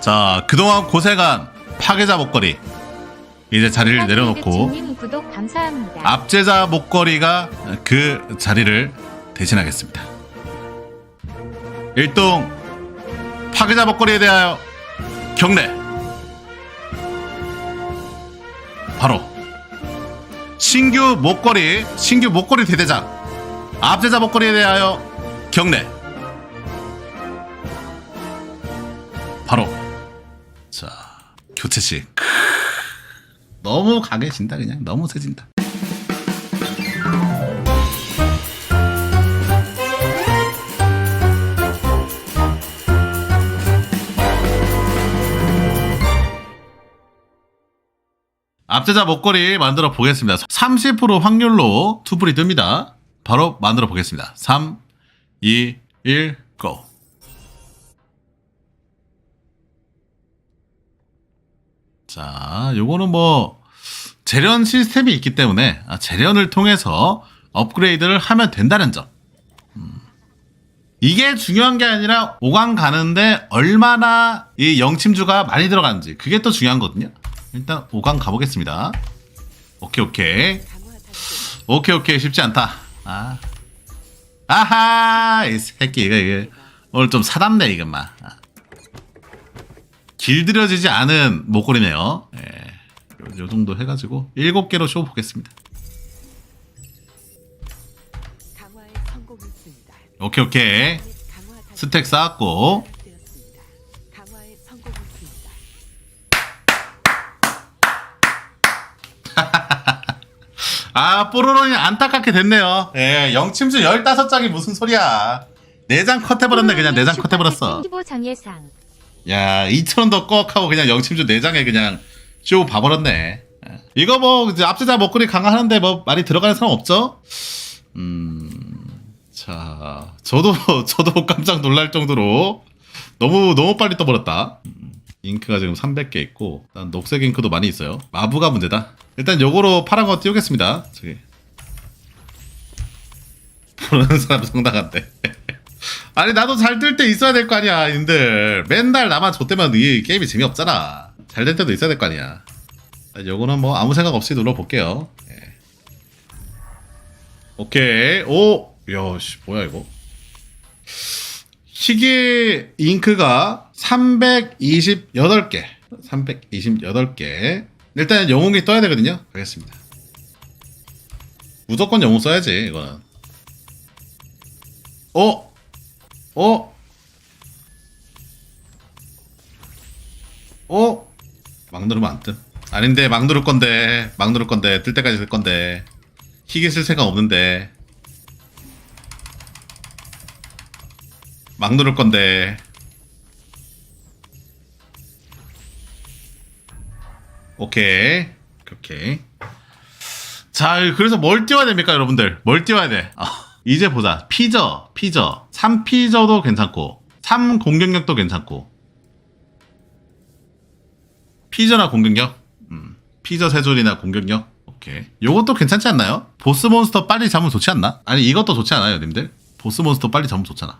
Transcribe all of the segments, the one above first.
자, 그동안 고생한 파괴자 목걸이. 이제 자리를 내려놓고. 압제자 목걸이가 그 자리를 대신하겠습니다. 1동 파괴자 목걸이에 대하여 경례. 바로 신규 목걸이, 신규 목걸이 대대장 압제자 목걸이에 대하여 경례. 바로 자 교체식. 너무 강해진다 그냥 너무 세진다. 앞제자 목걸이 만들어 보겠습니다. 30% 확률로 투불이 뜹니다. 바로 만들어 보겠습니다. 3, 2, 1, 고! 자, 요거는 뭐, 재련 시스템이 있기 때문에, 아, 재련을 통해서 업그레이드를 하면 된다는 점. 음. 이게 중요한 게 아니라, 5강 가는데 얼마나 이 영침주가 많이 들어가는지, 그게 또 중요한 거거든요. 일단 5강 가보겠습니다. 오케이, 오케이. 오케이, 오케이. 쉽지 않다. 아. 아하! 이 새끼, 이거, 이거. 오늘 좀 사납네, 막. 아. 길들여지지 않은 목걸이네요. 예. 요, 요 정도 해가지고, 7개로 쇼 보겠습니다. 오케이, 오케이. 스택 쌓았고, 아, 뽀로로니 안타깝게 됐네요. 예, 영침수 15장이 무슨 소리야. 4장 컷해버렸네, 그냥 4장 컷해버렸어. 15 장 예상. 야, 2천원 더 꺽 하고 그냥 영침주 4장에 그냥 쇼 봐버렸네. 예. 이거 뭐, 이제 앞세자 먹거리 강화하는데 뭐 많이 들어가는 사람 없죠? 음, 자, 저도, 저도 깜짝 놀랄 정도로 너무, 너무 빨리 떠버렸다. 음, 잉크가 지금 300개 있고, 일단 녹색 잉크도 많이 있어요. 마부가 문제다. 일단 요거로 파란 거 띄우겠습니다. 저기. 보는 사람 상당한데. 아니 나도 잘 뜰 때 있어야 될 거 아니야 님들 맨날 나만 줬대면 이 게임이 재미없잖아 잘 될 때도 있어야 될 거 아니야 자, 요거는 뭐 아무 생각 없이 눌러볼게요 예. 오케이 오 야씨 뭐야 이거 희귀 잉크가 328개 328개 일단 영웅이 떠야 되거든요 가겠습니다 무조건 영웅 써야지 이거는 어? 어? 어? 막 누르면 안 뜸. 아닌데 막 누를 건데 막 누를 건데 뜰 때까지 뜰 건데 희귀 쓸 생각 없는데 막 누를 건데 오케이. 오케이 자 그래서 뭘 띄워야 됩니까 여러분들? 뭘 띄워야 돼? 아, 이제 보자. 피저 피저. 3피저도 괜찮고 3 공격력도 괜찮고. 피저나 공격력? 음, 피저 세줄이나 공격력? 오케이. 요것도 괜찮지 않나요? 보스 몬스터 빨리 잡으면 좋지 않나? 아니 이것도 좋지 않아요 님들? 보스 몬스터 빨리 잡으면 좋잖아.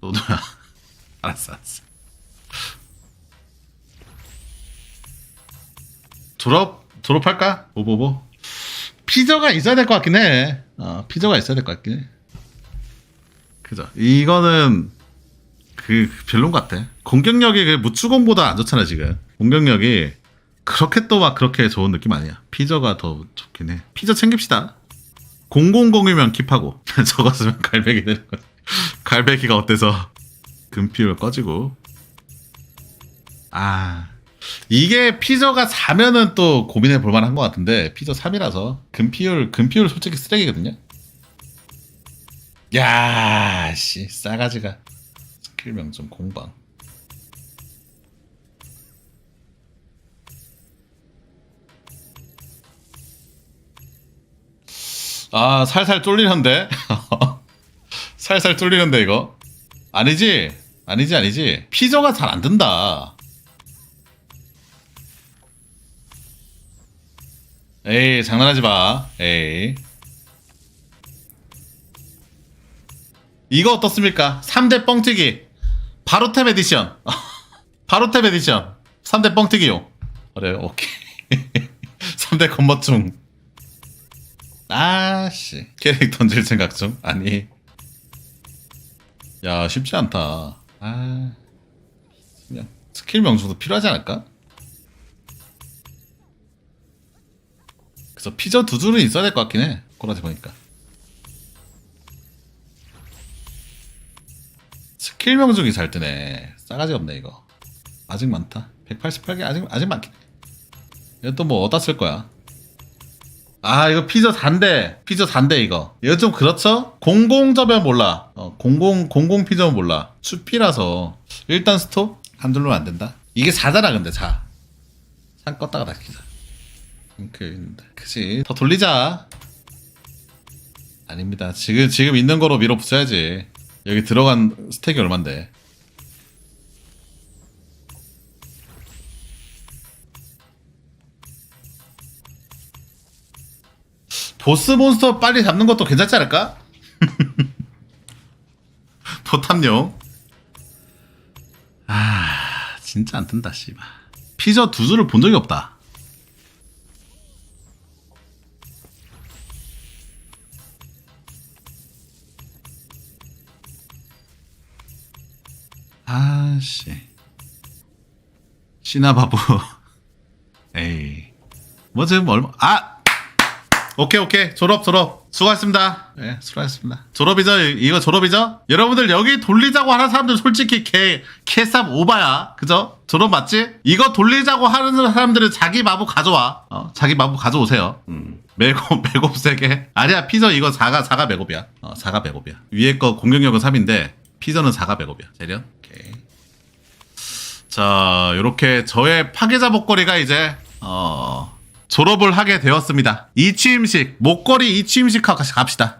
너도야. 알았어 알았어 졸업 졸업할까? 오보보 피저가 있어야 될 것 같긴 해. 어, 피저가 있어야 될 것 같긴 해. 그죠. 이거는 그 별론 것 같아. 공격력이 그 무추공보다 안 좋잖아 지금. 공격력이 그렇게 또 막 그렇게 좋은 느낌 아니야. 피저가 더 좋긴 해. 피저 챙깁시다. 000이면 킵하고 저거 쓰면 갈배기 되는 거. 갈배기가 어때서 금피율 꺼지고. 아 이게 피저가 4면은 또 고민해 볼 만한 것 같은데 피저 3이라서 금피율 금피율 솔직히 쓰레기거든요. 야, 씨 싸가지가 스킬 명점 공방. 아 살살 쫄리는데 살살 쫄리는데 이거 아니지 아니지 아니지 피저가 잘안 든다. 에이 장난하지 마. 에이. 이거 어떻습니까? 3대 뻥튀기. 바로 탭 에디션. 바로 탭 에디션. 3대 뻥튀기용. 그래요, 오케이. 3대 건머충. 아씨. 캐릭 던질 생각 중? 아니. 야, 쉽지 않다. 아. 그냥 스킬 명수도 필요하지 않을까? 그래서 피저 두 줄은 있어야 될 것 같긴 해. 꼬라지 보니까. 스킬 명중이 잘 뜨네. 싸가지 없네, 이거. 아직 많다. 188개 아직, 아직 많긴 해. 이거 또뭐 어디다 쓸 거야? 아, 이거 피저 단데. 피저 단데, 이거. 이거 좀 그렇죠? 공공저면 몰라. 어, 공공, 공공 피저면 몰라. 추피라서. 일단 스톱? 한 줄로 안 된다. 이게 4잖아, 근데, 자. 산 껐다가 닫히자. 그, 있는데. 그치. 더 돌리자. 아닙니다. 지금, 지금 있는 거로 밀어붙여야지. 여기 들어간 스택이 얼만데. 보스 몬스터 빨리 잡는 것도 괜찮지 않을까? 포탑용. 아, 진짜 안 뜬다, 씨발. 피저 두 줄을 본 적이 없다. 아씨. 신화 바보. 에이. 뭐 지금 얼마? 아. 오케이 오케이 졸업 졸업 수고하셨습니다. 예 수고하셨습니다. 졸업이죠 이- 이거 졸업이죠? 여러분들 여기 돌리자고 하는 사람들 솔직히 개 개쌉 오바야 그죠? 졸업 맞지? 이거 돌리자고 하는 사람들은 자기 마부 가져와. 어 자기 마부 가져오세요. 음. 매곱 매곱 세개 아니야 피저 이거 4가 4가 매곱이야. 어 4가 매곱이야. 위에 거 공격력은 3인데 피저는 4가 매곱이야. 재련 오케이. 자, 요렇게 저의 파괴자 목걸이가 이제 어 졸업을 하게 되었습니다. 이취임식 목걸이 이취임식 하고 같이 갑시다.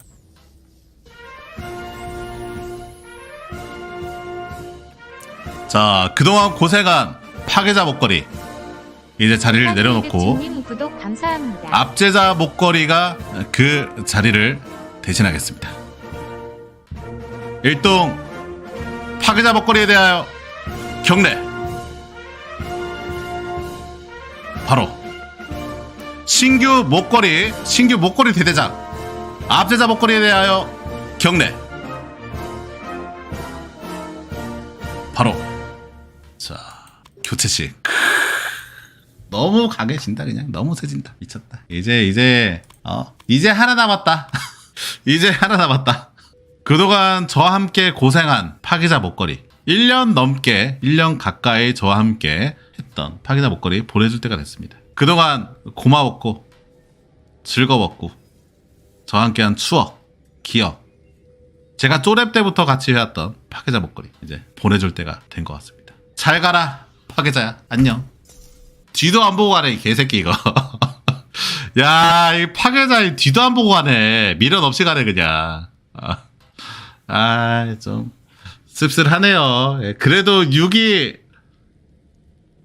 자, 그동안 고생한 파괴자 목걸이 이제 자리를 내려놓고. 압제자 목걸이가 그 자리를 대신하겠습니다. 1동 파괴자 목걸이에 대하여 경례. 바로 신규 목걸이 신규 목걸이 대대장 압제자 목걸이에 대하여 경례. 바로 자 교체식 너무 강해진다 그냥. 너무 세진다. 미쳤다. 이제 이제 어 이제 하나 남았다. 이제 하나 남았다 그동안 저와 함께 고생한 파기자 목걸이. 1년 넘게 1년 가까이 저와 함께 했던 파기자 목걸이 보내줄 때가 됐습니다. 그동안 고마웠고 즐거웠고 저와 함께한 추억 기억. 제가 쪼랩 때부터 같이 해왔던 파괴자 목걸이 이제 보내줄 때가 된 것 같습니다. 잘 가라 파괴자야. 안녕. 뒤도 안 보고 가네 이 개새끼 이거. 야 이 파괴자 이 뒤도 안 보고 가네. 미련 없이 가네 그냥 아 좀 씁쓸하네요. 예, 그래도 6이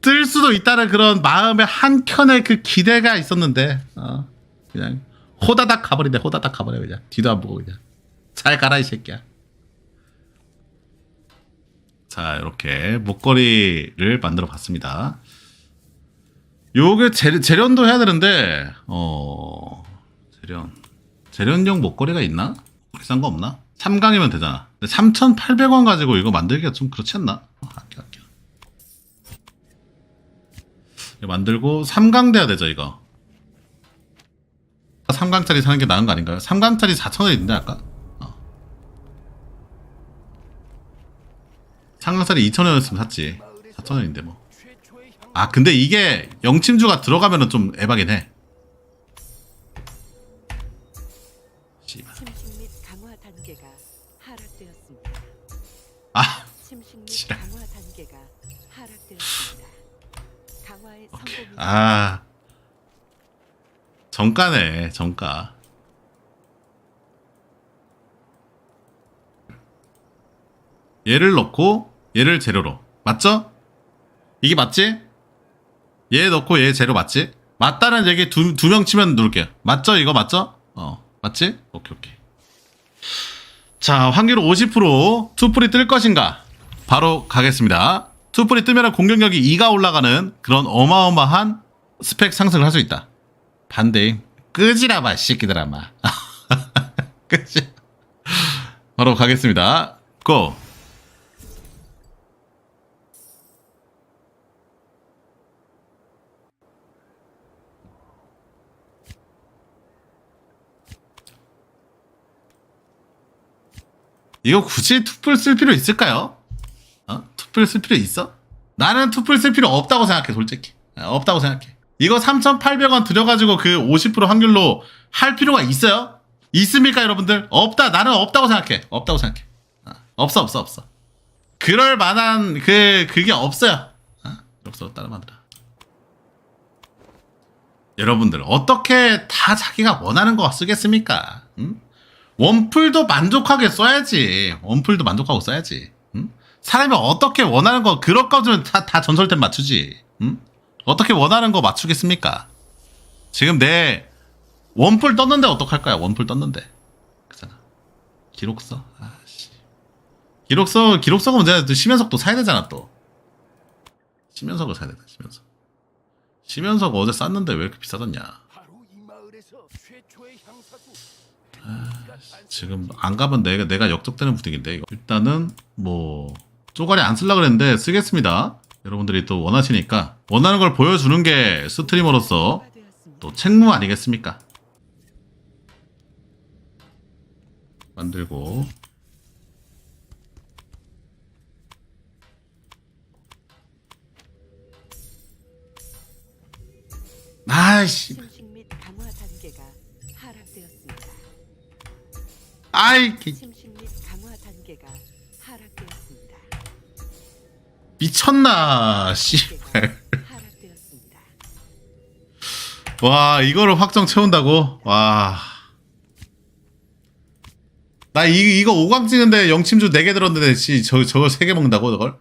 뜰 수도 있다는 그런 마음의 한 켠에 그 기대가 있었는데 어, 그냥 호다닥 가버린대 호다닥 가버려 그냥. 뒤도 안 보고 그냥. 잘 가라 이 새끼야. 자 이렇게 목걸이를 만들어 봤습니다. 요게 재, 재련도 해야 되는데 어 재련. 재련용 목걸이가 있나? 비싼 거 없나? 3강이면 되잖아 근데 3,800원 가지고 이거 만들기가 좀 그렇지 않나? 어, 아껴 아껴 이거 만들고 3강 돼야 되죠 이거 3강짜리 사는 게 나은 거 아닌가요? 3강짜리 4,000원인데 아까? 어. 3강짜리 2,000원이었으면 샀지 4,000원인데 뭐 아 근데 이게 영침주가 들어가면은 좀 에바긴 해. 강화 단계가 하락되었습니다. 아 침식 및 지랄. 강화 단계가 하락되었습니다. 강화에 오케이. 성공했습니다. 아 정가네 정가. 얘를 넣고 얘를 재료로 맞죠? 이게 맞지? 얘 넣고 얘 재료 맞지? 맞다는 얘기 두 두 명 치면 누를게요. 맞죠? 이거 맞죠? 어 맞지? 오케이 오케이. 자, 확률 50% 투풀이 뜰 것인가? 바로 가겠습니다. 투풀이 뜨면 공격력이 2가 올라가는 그런 어마어마한 스펙 상승을 할 수 있다. 반대인 끄지라 마, 이 새끼들아 마. 끄지. 바로 가겠습니다. 고! 이거 굳이 투풀 쓸 필요 있을까요? 어? 투풀 쓸 필요 있어? 나는 투풀 쓸 필요 없다고 생각해, 솔직히. 어, 없다고 생각해. 이거 3,800원 들여가지고 그 50% 확률로 할 필요가 있어요? 있습니까, 여러분들? 없다. 나는 없다고 생각해. 없다고 생각해. 어, 없어, 없어, 없어. 그럴 만한 그 그게 없어요. 어? 없어, 다른 말들아. 여러분들 어떻게 다 자기가 원하는 거 쓰겠습니까? 응? 원풀도 만족하게 써야지. 원풀도 만족하고 써야지. 응? 사람이 어떻게 원하는 거 그럴 거면 다, 다 전설템 맞추지. 응? 어떻게 원하는 거 맞추겠습니까? 지금 내 원풀 떴는데 어떡할 거야? 원풀 떴는데. 그잖아. 기록서. 아씨. 기록서 기록서가 문제야. 또 심연석도 사야 되잖아 또. 심연석을 사야 되다. 심연석. 심연석 어제 쌌는데 왜 이렇게 비싸졌냐? 바로 이 마을에서 최초의 향사수 지금 안 가면 내가 내가 역적되는 이거. 일단은 뭐 쪼가리 안 쓸라 그랬는데 쓰겠습니다. 여러분들이 또 원하시니까 원하는 걸 보여주는 게 스트리머로서. 또 책무 아니겠습니까? 만들고 아이씨 아이 개- 침식 및 강화 단계가 하락되었습니다. 미쳤나 씨. 단계가 하락되었습니다. 와 이거를 확정 채운다고 와. 나 이, 이거 5강 찍는데 영침주 4개 들었는데 씨, 저, 저거 3개 먹는다고 저걸?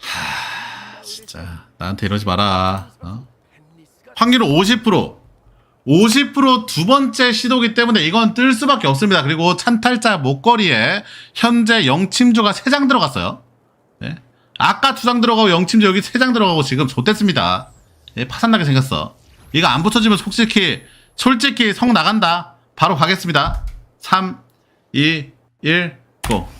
하, 진짜 나한테 이러지 마라 어? 확률 50% 50%두 번째 시도기 때문에 이건 뜰 수밖에 없습니다. 그리고 찬탈자 목걸이에 현재 영침주가 3장 들어갔어요. 네. 아까 2장 들어가고 영침주 여기 3장 들어가고 지금 좋댔습니다. 예, 파산나게 생겼어. 이거 안 붙여지면 솔직히, 솔직히 성 나간다. 바로 가겠습니다. 3, 2, 1, 고.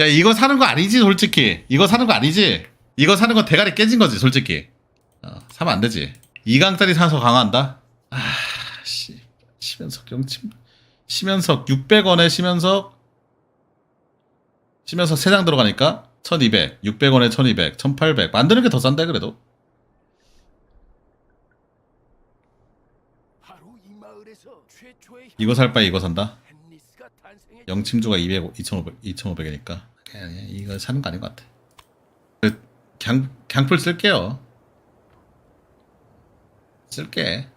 야, 이거 사는 거 아니지, 솔직히. 이거 사는 거 아니지? 이거 사는 거 대가리 깨진 거지, 솔직히. 어, 사면 안 되지. 2강짜리 사서 강화한다? 아, 씨. 심연석 영침. 심연석 600원에 심연석. 심연석 3장 들어가니까 1200. 600원에 1200. 1800. 만드는 게 더 싼데, 그래도. 이거 살 바에 이거 산다? 영침주가 200, 2,500, 2,500이니까. 그냥, 이거 사는 거 아닌 것 같아. 그, 갱, 갱풀 쓸게요. 쓸게.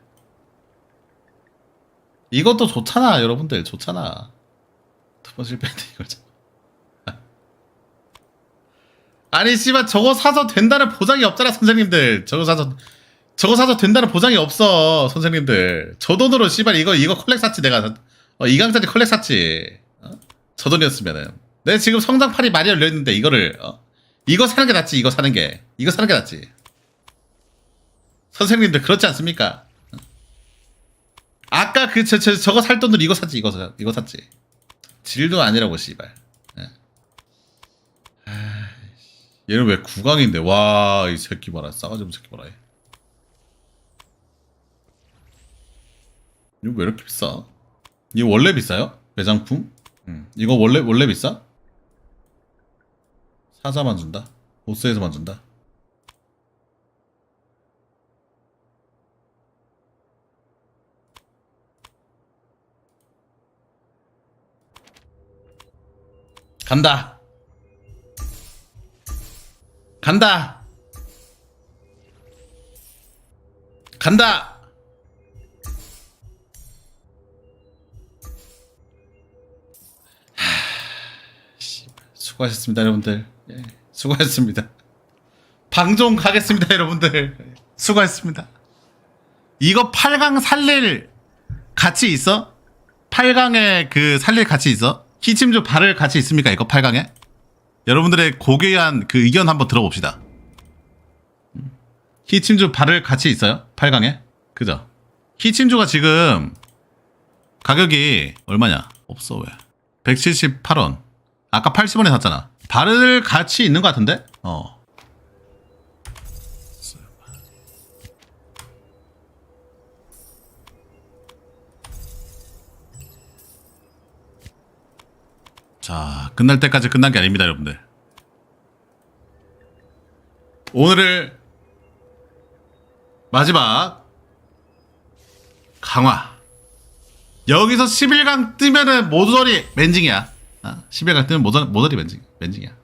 이것도 좋잖아, 여러분들. 좋잖아. 두 번 실패했는데 이걸 참. 아니, 씨발, 저거 사서 된다는 보장이 없잖아, 선생님들. 저거 사서, 저거 사서 된다는 보장이 없어, 선생님들. 저 돈으로, 씨발, 이거, 이거 컬렉 샀지, 내가. 어, 이강짜리 컬렉 샀지. 어? 저 돈이었으면은. 내 지금 성장팔이 많이 열려 있는데, 이거를, 어? 이거 사는 게 낫지, 이거 사는 게. 이거 사는 게 낫지. 선생님들, 그렇지 않습니까? 어? 아까 그, 저, 저, 저거 살 돈으로 이거 샀지, 이거, 사- 이거 샀지. 질도 아니라고, 씨발. 예. 아이씨. 얘는 왜 구강인데, 와, 이 새끼 봐라. 싸가지 없는 새끼 봐라. 얘. 이거 왜 이렇게 비싸? 이거 원래 비싸요? 매장품? 음. 이거 원래 원래 비싸? 사자만 준다. 보스에서만 준다. 간다. 간다. 간다. 수고하셨습니다, 여러분들. 예, 수고하셨습니다. 방송 가겠습니다, 여러분들. 수고하셨습니다. 이거 8강 살릴 가치 있어? 8강에 그 살릴 가치 있어? 히침주 발을 가치 있습니까? 이거 8강에? 여러분들의 고귀한 그 의견 한번 들어봅시다. 음. 히침주 발을 가치 있어요? 8강에? 그죠? 히침주가 지금 가격이 얼마냐? 없어 왜? 178원. 아까 80원에 샀잖아. 바를 가치 있는 것 같은데? 어. 자, 끝날 때까지 끝난 게 아닙니다, 여러분들. 오늘을 마지막 강화. 여기서 11강 뜨면은 모조리 맨징이야. 아, 11강 뜨면 모조, 모조리 맨징, 맨징이야.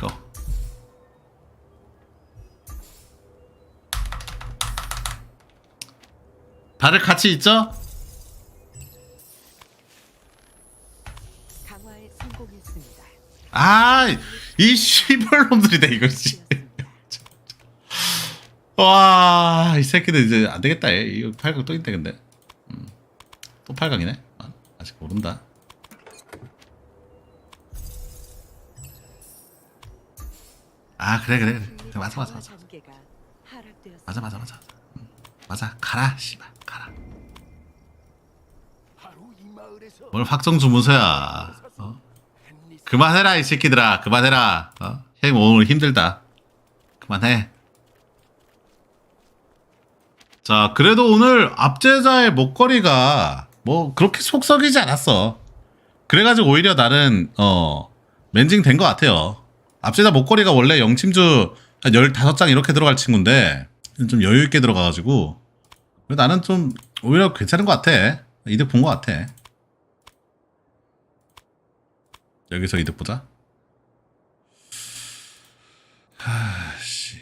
고. 다들 같이 있죠? 강화에 성공했습니다. 아, 이 씨발놈들이다, 이거, 씨. 와, 이 새끼들 이제 안 되겠다, 얘. 이거 8강 또 있대, 근데. 음, 또 8강이네? 아, 아직 모른다. 아, 그래, 그래, 그래. 그래, 맞아, 맞아, 맞아. 맞아, 맞아, 맞아. 음, 맞아. 가라, 씨발. 가라. 뭘 확정 주문서야. 어? 그만해라, 이 새끼들아. 그만해라. 어? 형 오늘 힘들다. 그만해. 자, 그래도 오늘 압제자의 목걸이가 뭐 그렇게 속썩이지 않았어. 그래가지고 오히려 나는, 어, 맨징 된 것 같아요. 압제자 목걸이가 원래 영침주 한 15장 이렇게 들어갈 친구인데, 좀 여유있게 들어가가지고, 나는 좀 오히려 괜찮은 것 같아. 이득 본 것 같아. 여기서 이득 보자. 하씨.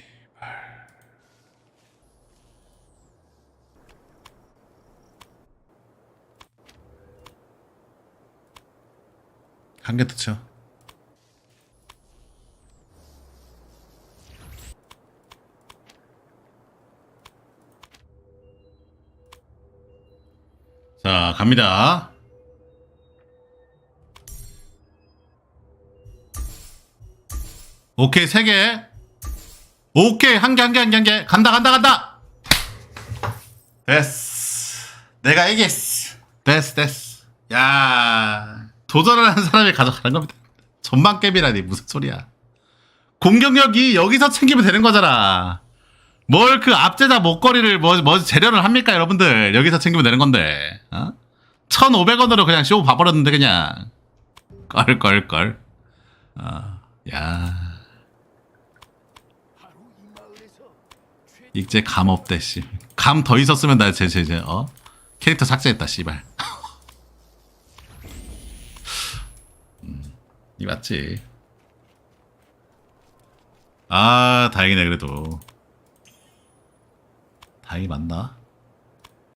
한개 더 쳐. 자, 갑니다. 오케이 세 개. 오케이 한 개 한 개 한 개 한 개 간다 간다 간다. 됐어. 내가 이겼어. 됐어 됐어. 야 도전을 하는 사람이 가져가는 겁니다. 전망캡이라니 무슨 소리야. 공격력이 여기서 챙기면 되는 거잖아. 뭘그 압제자 목걸이를 뭐, 뭐 재련을 합니까 여러분들 여기서 챙기면 되는 건데 어? 1500원으로 그냥 쇼 봐버렸는데 그냥 껄껄껄 어, 야 바로 이 마을에서 최 익제 감 없대 씨. 감 더 있었으면 나 제제 제 어 캐릭터 삭제했다 씨발. 음, 이 맞지. 아 다행이네 그래도. 다행히 맞나?